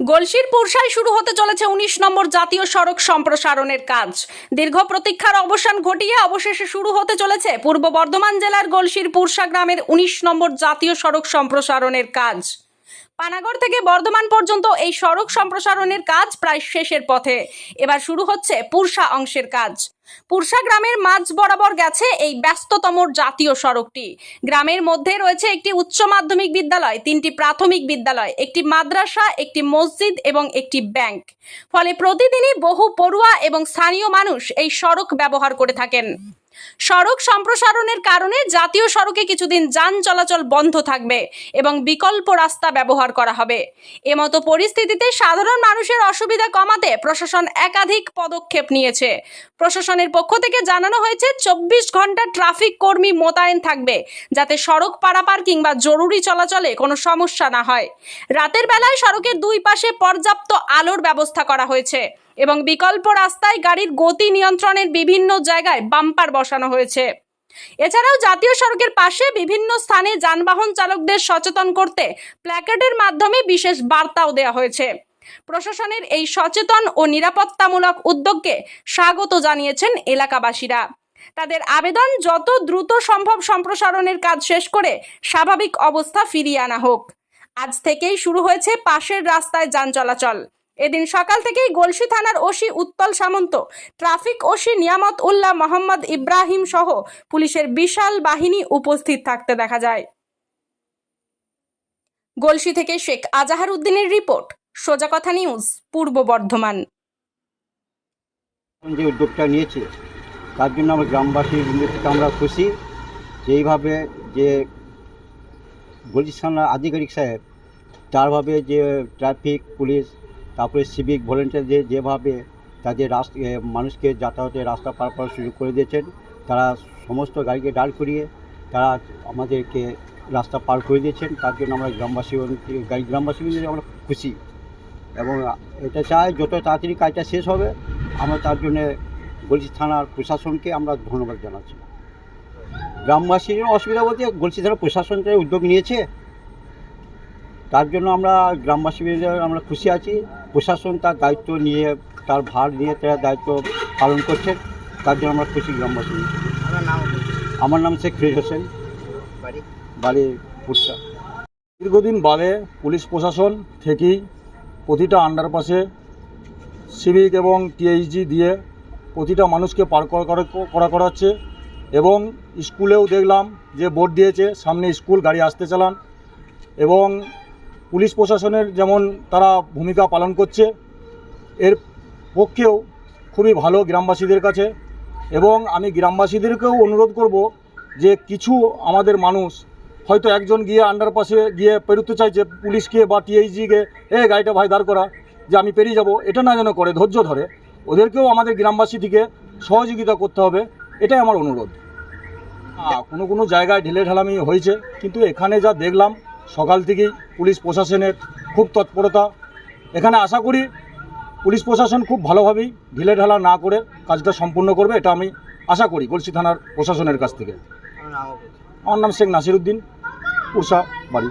গলসির পুরসায় শুরু হতে চলেছে উনিশ নম্বর জাতীয় সড়ক সম্প্রসারণের কাজ। দীর্ঘ প্রতীক্ষার অবসান ঘটিয়ে অবশেষে শুরু হতে চলেছে পূর্ব বর্ধমান জেলার গলসির পুরসা গ্রামের উনিশ নম্বর জাতীয় সড়ক সম্প্রসারণের কাজ। পানাগড় থেকে বর্ধমান পর্যন্ত এই সড়ক সম্প্রসারণের কাজ প্রায় শেষের পথে। এবার শুরু হচ্ছে পুরসা অংশের কাজ। পুরসা গ্রামের মাঝ বরাবর গেছে এই ব্যস্ততম জাতীয় সড়কটি। গ্রামের মধ্যে রয়েছে একটি উচ্চ মাধ্যমিক বিদ্যালয়, তিনটি প্রাথমিক বিদ্যালয়, একটি মাদ্রাসা, একটি মসজিদ এবং একটি ব্যাংক। ফলে প্রতিদিনই বহু পড়ুয়া এবং স্থানীয় মানুষ এই সড়ক ব্যবহার করে থাকেন। সড়ক সম্প্রসারণের কারণে জাতীয় সড়কে কিছুদিন যান চলাচল বন্ধ থাকবে এবং বিকল্প রাস্তা ব্যবহার করা হবে। এমতো পরিস্থিতিতে সাধারণ মানুষের অসুবিধা কমাতে প্রশাসন একাধিক পদক্ষেপ নিয়েছে। প্রশাসনের পক্ষ থেকে জানানো হয়েছে, চব্বিশ ঘণ্টা ট্রাফিক কর্মী মোতায়েন থাকবে, যাতে সড়ক পারাপার কিংবা জরুরি চলাচলে কোনো সমস্যা না হয়। রাতের বেলায় সড়কের দুই পাশে পর্যাপ্ত আলোর ব্যবস্থা করা হয়েছে এবং বিকল্প রাস্তায় গাড়ির গতি নিয়ন্ত্রণের বিভিন্ন জায়গায় বাম্পার বসানো হয়েছে। এছাড়াও জাতীয় সড়কের পাশে বিভিন্ন স্থানে যানবাহন চালকদের সচেতন করতে প্ল্যাকার্ডের মাধ্যমে বিশেষ বার্তাও দেওয়া হয়েছে। প্রশাসনের এই সচেতন ও নিরাপত্তামূলক উদ্যোগকে স্বাগত জানিয়েছেন এলাকাবাসীরা। তাদের আবেদন যত দ্রুত সম্ভব সম্প্রসারণের কাজ শেষ করে স্বাভাবিক অবস্থা ফিরিয়ে আনা হোক। আজ থেকেই শুরু হয়েছে পাশের রাস্তায় যান চলাচল। এদিন সকাল থেকেই গলসি থানার ওসি উত্তল সামন্ত, ট্রাফিক ওসি নিয়ামত উল্লাহ মোহাম্মদ ইব্রাহিম সহ পুলিশের বিশাল বাহিনী উপস্থিত থাকতে দেখা যায়। গলসি থেকে শেখ আজাহার উদ্দিনের রিপোর্ট, সোজা কথা নিউজ, পূর্ব বর্ধমান। যে উদ্যোগটা নিয়েছে, তার জন্য আমরা গ্রামবাসীর থেকে আমরা খুশি যে এইভাবে যে গলির থানার আধিকারিক সাহেব তারভাবে যে ট্রাফিক, পুলিশ তারপরে সিভিক ভলেন্টিয়ার যে যেভাবে তাদের রাস্তা মানুষকে যাতায়াতের রাস্তা পার করার সুযোগ করে দিয়েছেন, তারা সমস্ত গাড়িকে দাঁড় করিয়ে তারা আমাদেরকে রাস্তা পার করে দিয়েছেন। তার জন্য আমরা গ্রামবাসী গাড়ি গ্রামবাসী আমরা খুশি। এবং এটা চাই যত তাড়াতাড়ি কাজটা শেষ হবে, আমরা তার জন্যে গলসি থানার প্রশাসনকে আমরা ধন্যবাদ জানাচ্ছি। গ্রামবাসীর অসুবিধা বলতে গলসি থানার প্রশাসন উদ্যোগ নিয়েছে, তার জন্য আমরা গ্রামবাসী আমরা খুশি আছি। প্রশাসন তার দায়িত্ব নিয়ে তার ভার নিয়ে তারা দায়িত্ব পালন করছে তার জন্য আমরা খুশি গ্রামবাসী আমার নাম শেখ ফিরোজ হোসেন। বাড়ি? পুরসা। দীর্ঘদিন বাদে পুলিশ প্রশাসন থেকেই প্রতিটা আন্ডারপাসে সিভিক এবং টিএইচজি দিয়ে প্রতিটা মানুষকে পার করা করা- করা করাচ্ছে এবং স্কুলেও দেখলাম যে বোর্ড দিয়েছে সামনে স্কুল গাড়ি আসতে চালান এবং পুলিশ প্রশাসনের যেমন তারা ভূমিকা পালন করছে, এর পক্ষেও খুবই ভালো গ্রামবাসীদের কাছে। এবং আমি গ্রামবাসীদেরকেও অনুরোধ করব যে কিছু আমাদের মানুষ হয়তো একজন গিয়ে আন্ডারপাসে গিয়ে পেরোতে চাইছে, পুলিশকে বা টিএইচজিকে এ গাড়িটা ভাই দাঁড় করা, যে আমি পেরিয়ে যাব, এটা না যেন করে, ধৈর্য ধরে। ওদেরকেও আমাদের গ্রামবাসী থেকে সহযোগিতা করতে হবে, এটাই আমার অনুরোধ। কোনো কোনো জায়গায় ঢেলে ঢালামি হয়েছে, কিন্তু এখানে যা দেখলাম সকাল থেকেই পুলিশ প্রশাসনের খুব তৎপরতা। এখানে আশা করি পুলিশ প্রশাসন খুব ভালোভাবেই ঢিলে ঢালা না করে কাজটা সম্পূর্ণ করবে এটা আমি আশা করি গলসি থানার প্রশাসনের কাছ থেকে। আমার নাম শেখ নাসির শেখ নাসিরুদ্দিন উষা বাড়ি।